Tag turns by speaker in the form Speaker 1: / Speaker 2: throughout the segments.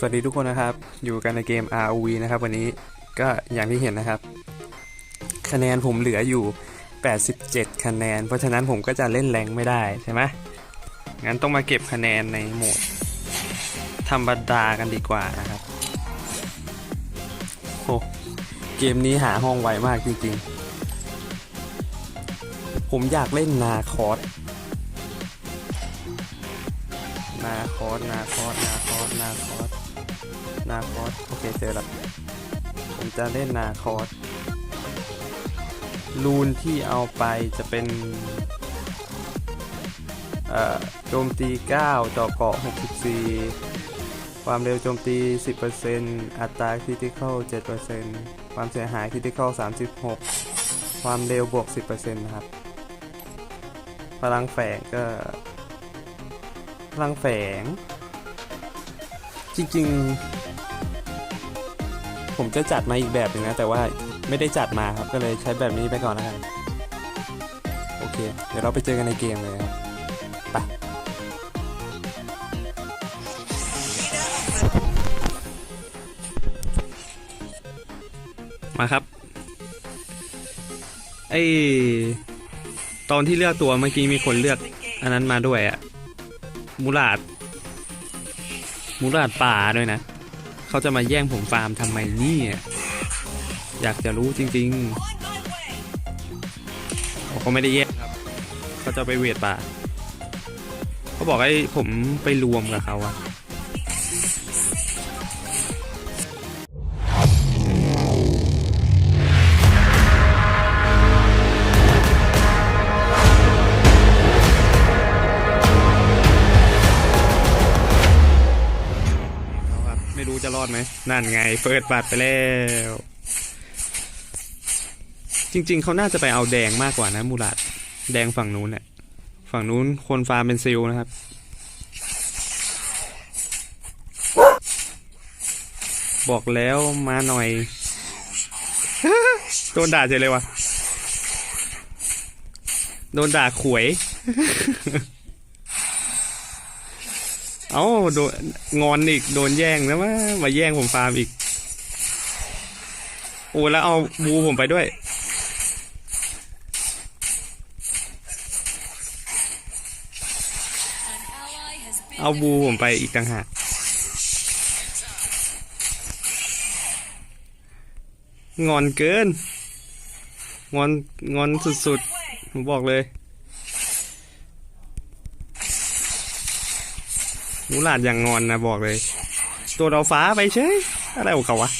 Speaker 1: สวัสดีทุกคนนะครับ อยู่กันในเกม ROV นะครับ วันนี้ก็อย่างที่เห็นนะครับ คะแนนผมเหลืออยู่ 87 คะแนน เพราะฉะนั้นผมก็จะเล่นแรงไม่ได้ใช่ไหมงั้นต้องมาเก็บคะแนนในโหมด ธรรมดากันดีกว่านะครับโอ้เกมนี้หาห้องไวมากจริงๆ ผมอยากเล่นนาคอสนาคอสนาคอสนาคอสนาคอส นาคอสโอเคเจอแล้วผมจะเล่นนาคอสรูนที่เอาไปจะเป็นโจมตี9เจาะเกาะ 64 ความเร็วโจมตี 10%อัตราคริติคอล7%ความเสียหายคริติคอล36 ความเร็วบวก 10%นะครับ พลังแฝงก็ พลังแฝง จริงๆ ผมจะจัดมาอีกแบบหนึ่งนะ แต่ว่าไม่ได้จัดมาครับ ก็เลยใช้แบบนี้ไปก่อนนะครับโอเค เดี๋ยวเราไปเจอกันในเกมเลยครับไปมาครับไอตอนที่เลือกตัวเมื่อกี้มีคนเลือกอันนั้นมาด้วยอะมูลาดมูลาดป่าด้วยนะ เขาจะมาแย่งผมฟาร์มทำไมนี่อยากจะรู้จริงๆเขาไม่ได้แย่งครับเขาจะไปเวทป่า เขาบอกให้ผมไปรวมกับเขาอะ ไม่รู้จะรอดไหมนั่นไงเปิดบัตรไปแล้ว จริง ๆเขาน่าจะไปเอาแดงมากกว่านะมูลาดแดงฝั่งนู้นเนี่ยฝั่งนู้นคนฟาร์มเป็นซิลนะครับบอกแล้วมาหน่อยโดนด่าเฉยเลยวะโดนด่าขวย เอ้าโดนงอนอีกโดนแย่งนะว่ามาแย่งผมฟาร์มอีก โอ้แล้วเอาบูผมไปด้วย เอาบูผมไปอีกต่างหากงอนเกิน งอน งอนสุดๆ ผมบอกเลย มูหลาดอย่างงอนนะบอกเลย ตัวเราฟ้าไปเฉยอะไรของเขาวะ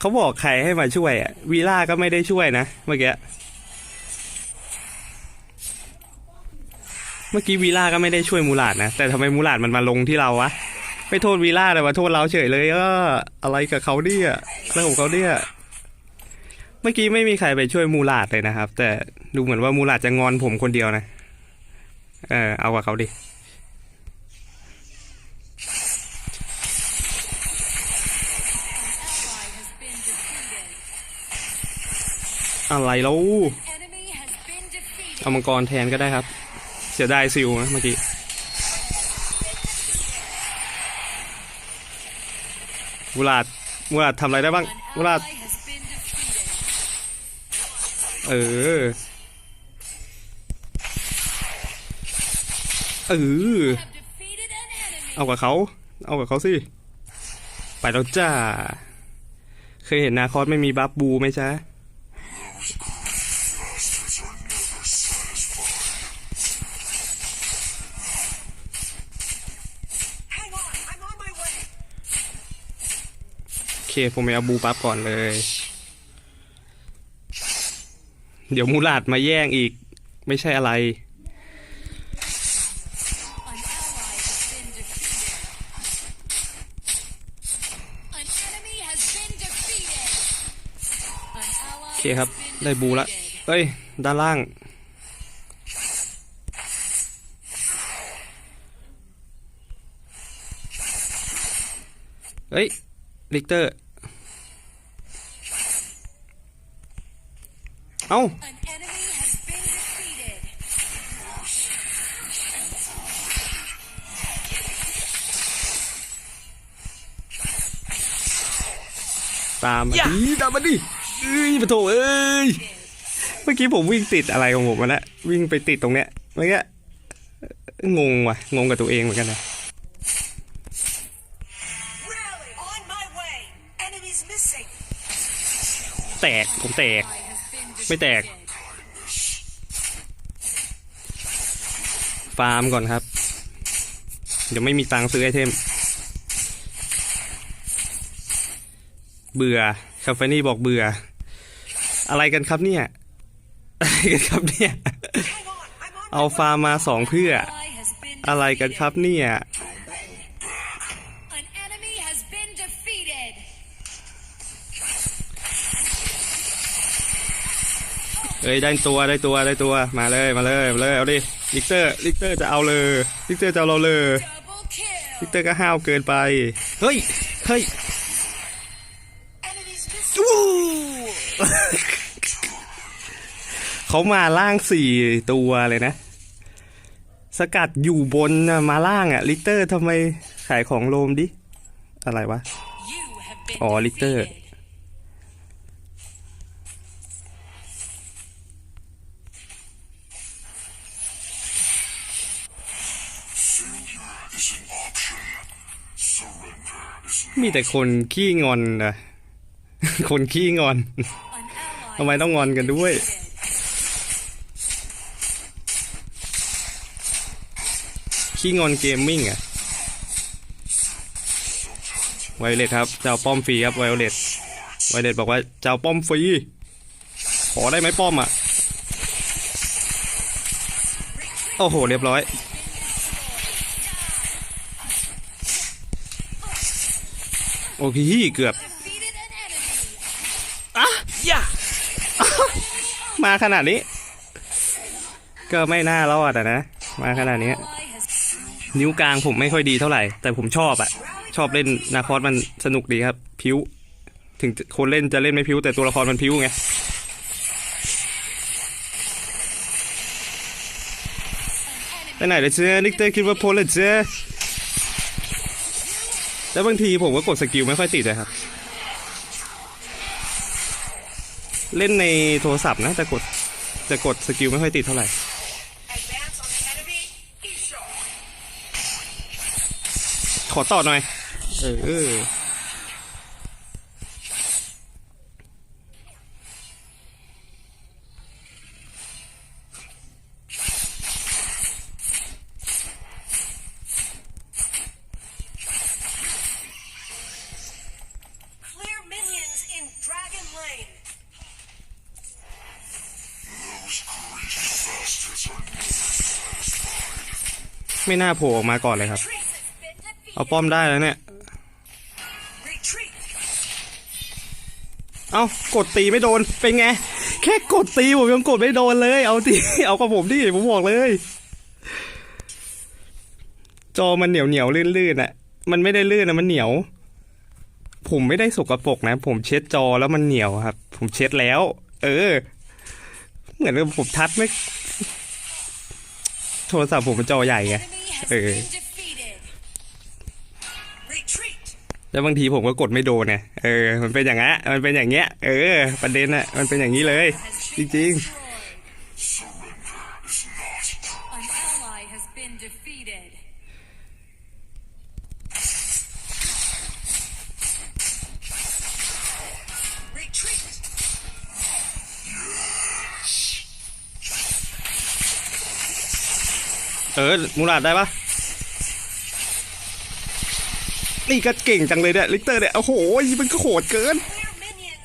Speaker 1: เขาบอกใครให้มาช่วยอะวีล่าก็ไม่ได้ช่วยนะเมื่อกี้เมื่อกี้วีล่าก็ไม่ได้ช่วยมูลาดนะ แต่ทำไมมูลาดมันมาลงที่เราวะไม่โทษวีล่าแต่ว่าโทษเราเฉยเลยก็อะไรกับเขาเนี่ยอะไรของเขาเนี่ยเมื่อกี้ไม่มีใครไปช่วยมูลาดเลยนะครับ แต่ดูเหมือนว่ามูลาดจะงอนผมคนเดียวนะ เออเอากับเขาดิ อะไรแล้วเอามังกรแทนก็ได้ครับ เสียดายซิลนะเมื่อกี้มูลาดมูลาดทำอะไรได้บ้างมูลาดเออ เออ เอากับเขา เอากับเขาสิ ไปแล้วจ้า เคยเห็นนาคอสไม่มีบัฟบูไหมจ๊ะ โอ เค ผมไปเอาบูปั๊บก่อนเลย เดี๋ยวมูลาดมาแย่งอีก ไม่ใช่อะไร โอเคครับ ได้บูละเอ้ย ด้านล่างเฮ้ย ลิกเตอร์ เอ้า
Speaker 2: An enemy has been defeated.
Speaker 1: ตามมาดิตามมาดิเอ้ยปะโถเอ้ย เมื่อกี้ผมวิ่งติดอะไรของผมมาแล้ววิ่งไปติดตรงเนี้ยเมื่อกี้งงว่ะ งงกับตัวเองเหมือนกันนะ ผมแตก ไม่แตก ฟาร์มก่อนครับ เดี๋ยวไม่มีตังค์ซื้อไอเทม เบื่อคาเฟนี่บอกเบื่อ อะไรกันครับเนี่ย อะไรกันครับเนี่ย เอาฟาร์มมาสองเพื่อ อะไรกันครับเนี่ย อ้ยได้ตัวได้ตัวได้ตัวมาเลยมาเลยมาเลยเอาดิลิกเตอร์ลิกเตอร์จะเอาเลยลิกเตอร์จะเอาเราเลยลิกเตอร์ก็ห้าวเกินไปเฮ้ยเฮ้ยเขามาล่างสี่ตัวเลยนะ สกัดอยู่บนมาล่างอะลิกเตอร์ทำไมขายของโลมดิ อะไรวะ อ๋อลิกเตอร์ มีแต่คนขี้งอนนะคนขี้งอนทำไมต้องงอนกันด้วย ขี้งอนเกมมิ่งอะไวเลตครับ เจ้าป้อมฟรีครับไวเลตไวเลตบอกว่าเจ้าป้อมฟรี ขอได้ไหมป้อมอะโอ้โห เรียบร้อย โอ้พี่เกือบ
Speaker 2: Defeated an enemy!
Speaker 1: อะอย่ามาขนาดนี้ ก็ไม่น่ารอดอะนะ มาขนาดนี้
Speaker 2: Ally has
Speaker 1: นิ้วกลางผมไม่ค่อยดีเท่าไหร่ แต่ผมชอบอะชอบเล่นนาคอสมันสนุกดีครับ พิ้ว ถึงคนเล่นจะเล่นไม่พิ้ว แต่ตัวละครมันพิ้วไงไปไหนเลยเจ้นิกเตอร์คิดว่าโพลเลยเจ้ แล้วบางทีผมก็กดสกิลไม่ค่อยติดเลยครับ เล่นในโทรศัพท์นะแต่กดจะกดสกิลไม่ค่อยติดเท่าไหร่ขอต่อหน่อย เออ ไม่น่าโผล่ออกมาก่อนเลยครับ เอาป้อมได้แล้วเนี่ย เอากดตีไม่โดน เป็นไง แค่กดตีผมยังกดไม่โดนเลย เอาตีเอากับผมดิผมบอกเลย จอมันเหนียวเหนียวลื่นลื่นอะมันไม่ได้ลื่นนะมันเหนียว ผมไม่ได้สกปรกนะ ผมเช็ดจอแล้วมันเหนียวครับ ผมเช็ดแล้ว เออ เหมือนกับผมทัดไม่โทรศัพท์ผมเป็นจอใหญ่ไง
Speaker 2: เออ
Speaker 1: แล้วบางทีผมก็กดไม่โดนไงเออ มันเป็นอย่างเงี้ยมันเป็นอย่างเงี้ย เออ ประเด็นอะมันเป็นอย่างนี้เลย จริงๆ เออมูราดได้ปะนี่ก็เก่งจังเลยเนี่ยลิกเตอร์เนี่ยโอ้โหมันก็โหดเกิน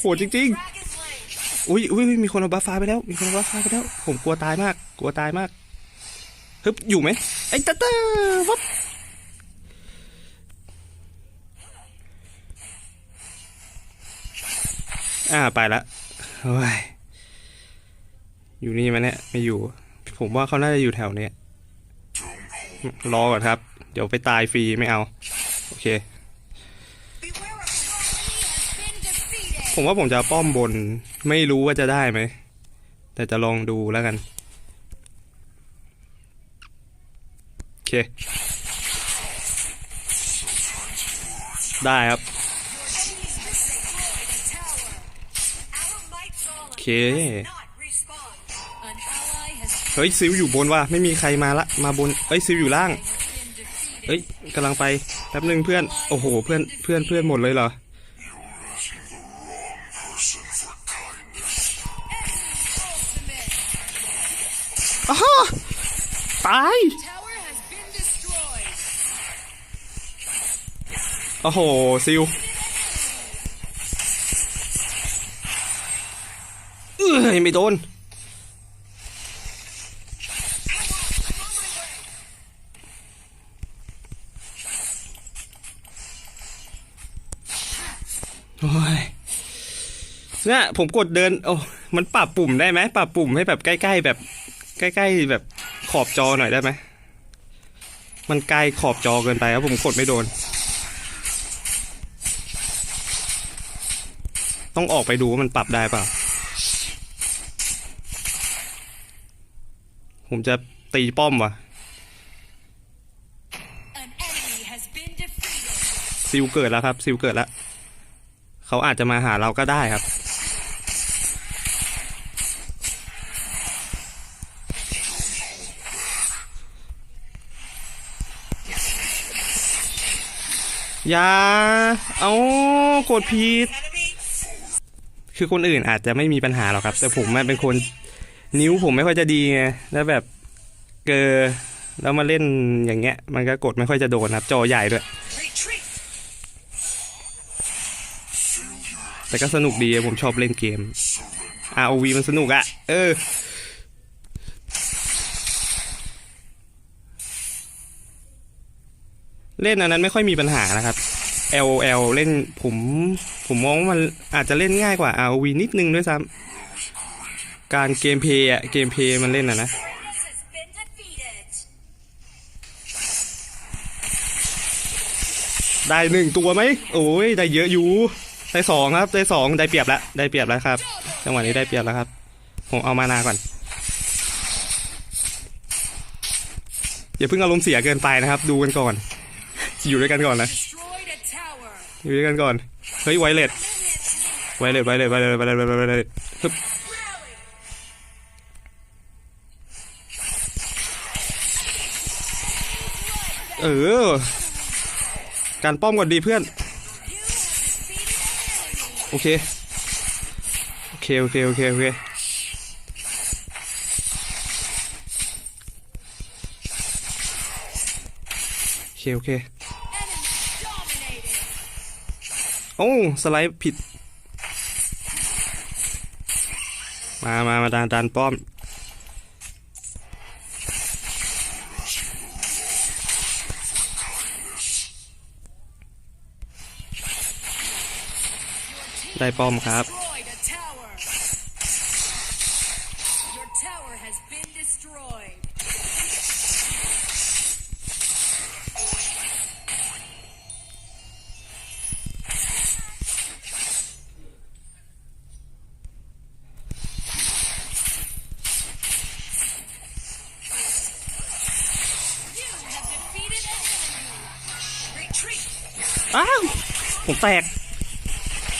Speaker 1: โหดจริง
Speaker 2: in Dragon Lane!
Speaker 1: อุ้ยอุ้ยมีคนเอาบัฟฟ้าไปแล้ว มีคนเอาบัฟฟ้าไปแล้ว ผมกลัวตายมาก กลัวตายมากฮึบอยู่ไหมไอ้ตาเตอร์วับอ่าไปละโอ้ยอยู่นี่มันเนี่ยไม่อยู่ ผมว่าเขาน่าจะอยู่แถวเนี้ย รอก่อนครับ เดี๋ยวไปตายฟรีไม่เอา โอเค ผมว่าผมจะป้อมบน ไม่รู้ว่าจะได้ไหม แต่จะลองดูแล้วกัน โอเค ได้ครับ
Speaker 2: โอเค
Speaker 1: เฮ้ยซิลอยู่บนว่ะไม่มีใครมาละมาบนเอ้ยซิลอยู่ล่างเอ้ยกำลังไปแป๊บหนึ่งเพื่อนโอ้โหเพื่อนเพื่อนเพื่อนหมดเลยเหรออ้าฮะตายโอ้โหซิลเอ้ยไม่โดน เนี่ยผมกดเดินโอ้มันปรับปุ่มได้ไหมปรับปุ่มให้แบบใกล้ๆแบบ ใกล้ๆแบบขอบจอหน่อยได้ไหมมันไกลขอบจอเกินไปครับผมกดไม่โดน ต้องออกไปดูว่ามันปรับได้เปล่าผมจะตีป้อมว่ะซิลเกิดแล้วครับซิลเกิดแล้วเขาอาจจะมาหาเราก็ได้ครับ อย่าเอากดผิดคือคนอื่นอาจจะไม่มีปัญหาหรอกครับ แต่ผมมันเป็นคนนิ้วผมไม่ค่อยจะดีไงแล้วแบบเกอแล้วมาเล่นอย่างเงี้ย มันก็กดไม่ค่อยจะโดนครับ จอใหญ่ด้วย แต่ก็สนุกดีผมชอบเล่นเกม ROV มันสนุกอะเออ เล่นอันนั้นไม่ค่อยมีปัญหานะครับ LOL เล่นผมผมมองว่ามันอาจจะเล่นง่ายกว่า ROV นิดนึงด้วยซ้ำการเกมเพย์อะเกมเพย์มันเล่นอะนะได้หนึ่งตัวไหมโอ้ยได้เยอะอยู่ได้สองครับได้สองได้เปรียบแล้วได้เปรียบแล้วครับจังหวะนี้ได้เปรียบแล้วครับ ผมเอามานาก่อนอย่าเพิ่งอารมณ์เสียเกินไปนะครับ ดูกันก่อน อยู่ด้วยกันก่อนนะ อยู่ด้วยกันก่อน เฮ้ยไวเลสไวเลสไวเลสไวเลสไวเลสไวเลสไวเลสฮึบเออ การป้อมก่อนดีเพื่อน โอเค โอเค โอเค โอเค โอเค โอเค โอเค อ้สไลด์ผิด มามามาดันดันป้อม ได้ป้อมครับ แตก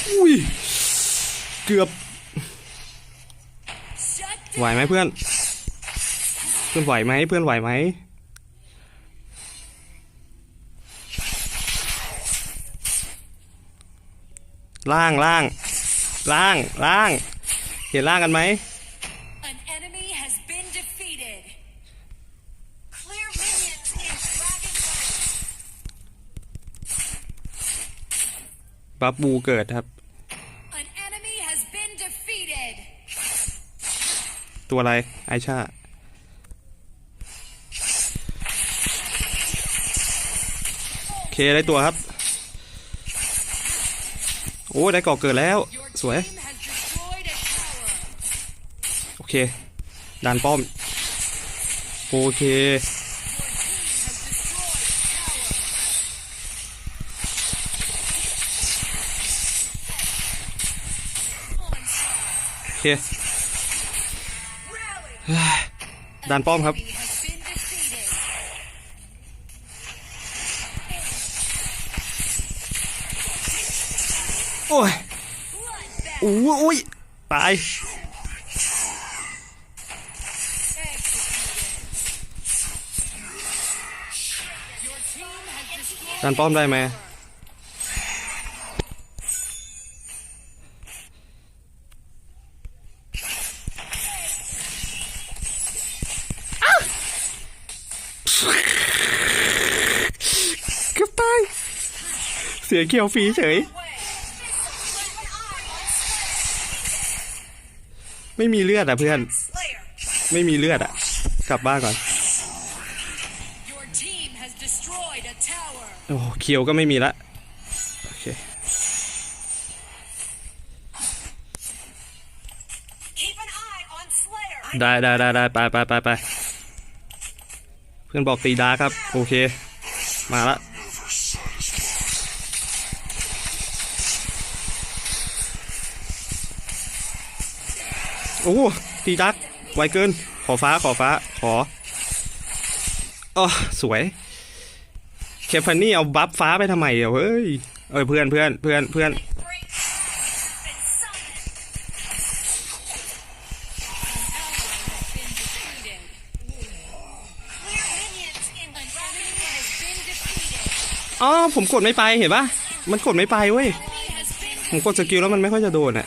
Speaker 1: อุ้ย เกือบ ไหวไหมเพื่อน เพื่อนไหวไหมเพื่อนไหวไหม ล่างล่าง ล่างล่าง เห็นล่างกันไหม บับบูเกิดครับ
Speaker 2: An enemy has been defeated.
Speaker 1: ตัวอะไร ไอชาโอเค ได้ตัวครับ โอ้ได้ก่อเกิดแล้ว
Speaker 2: Your
Speaker 1: สวย
Speaker 2: team has destroyed a tower.
Speaker 1: โอเคดันป้อม โอเค คด่านป้อมครับ โอ้ย
Speaker 2: โอ้
Speaker 1: ยตายดันป้อมได้ไหม สียเขียวฟรีเฉย ไม่มีเลือดอะเพื่อน
Speaker 2: Slayer.
Speaker 1: ไม่มีเลือดอะ กลับบ้านก่อน
Speaker 2: Your team has destroyed a tower.
Speaker 1: โอ้เคียวก็ไม่มีละ โอเค
Speaker 2: Keep an eye on Slayer.
Speaker 1: ได้ได้ได้ได้ไปไปไปไปเพื่อนบอกตีดาร์คครับ โอเค มาละ โอ้ตีดาร์คไวเกิน ขอฟ้าขอฟ้าขออ๋อสวย เคฟานี่เอาบัฟฟ้าไปทำไมอะเฮ้ยเอ้ยเพื่อนเพื่อนเพื่อนเพื่อนอ๋อผมกดไม่ไปเห็นปะมันกดไม่ไปเว้ย ผมกดสกิลแล้วมันไม่ค่อยจะโดนอะ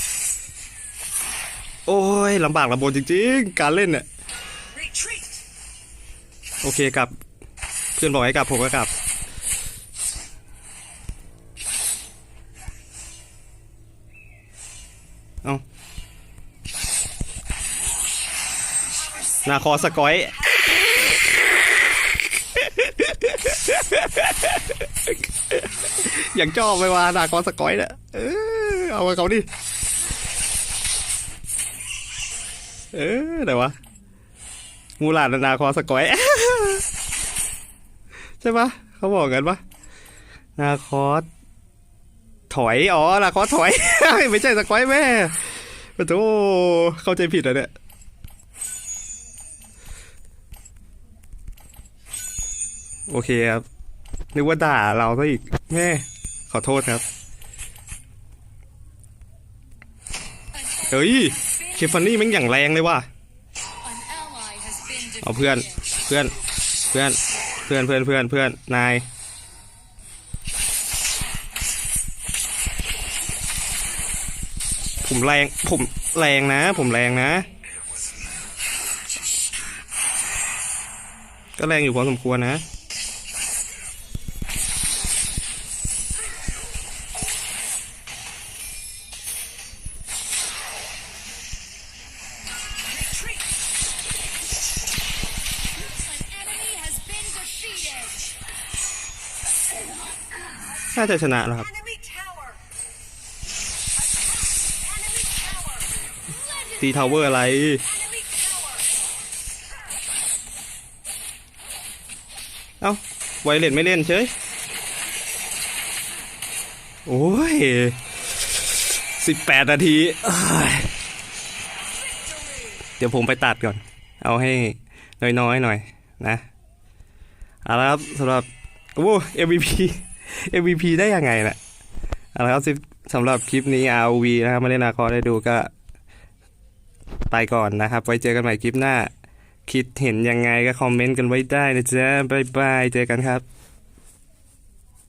Speaker 1: โอ้ยลำบากลำบนจริงๆ การเล่นเนี่ยโอเคกลับ เพื่อนบอกให้กลับผมก็กลับ เอานาคอสกอยอย่างชอบไปว่านาคอสกอยเนี่ยเออเอามาเขาดิ เออไหนวะมูหลาดนาคอสกอย ใช่ปะเขาบอกกันปะนาคอสถอย อ๋อนาคอสถอย ไม่ใช่สกอยแม่โอ้โหเข้าใจผิดอะเนี่ยโอเคครับนึกว่าด่าเราซะอีกแม่ขอโทษครับ เฮ้ย เคฟานี่มันอย่างแรงเลยว่ะเอาเพื่อนเพื่อนเพื่อนเพื่อนเพื่อนเพื่อนเพื่อนนายผมแรงผมแรงนะ ผมแรงนะ ก็แรงอยู่พอสมควรนะ น่าจะชนะแล้วครับ
Speaker 2: Enemy tower. Enemy tower.
Speaker 1: ตีทาวเวอร์อะไร
Speaker 2: Enemy tower.
Speaker 1: เอ้า ไวเลนไม่เล่นเฉย โอ้ยสิบแปดนาทีเอ้ยเดี๋ยวผมไปตัดก่อน เอาให้น้อยๆหน่อยนะ เอาละครับสำหรับ โอ้ MVP MVP ได้ยังไงนะเอาละครับสำหรับคลิปนี้ ROV นะครับมาเล่นนาคอได้ดูก็ไปก่อนนะครับ ไว้เจอกันใหม่คลิปหน้า คิดเห็นยังไงก็คอมเมนต์กันไว้ได้นะจ๊ะบายบาย เจอกันครับ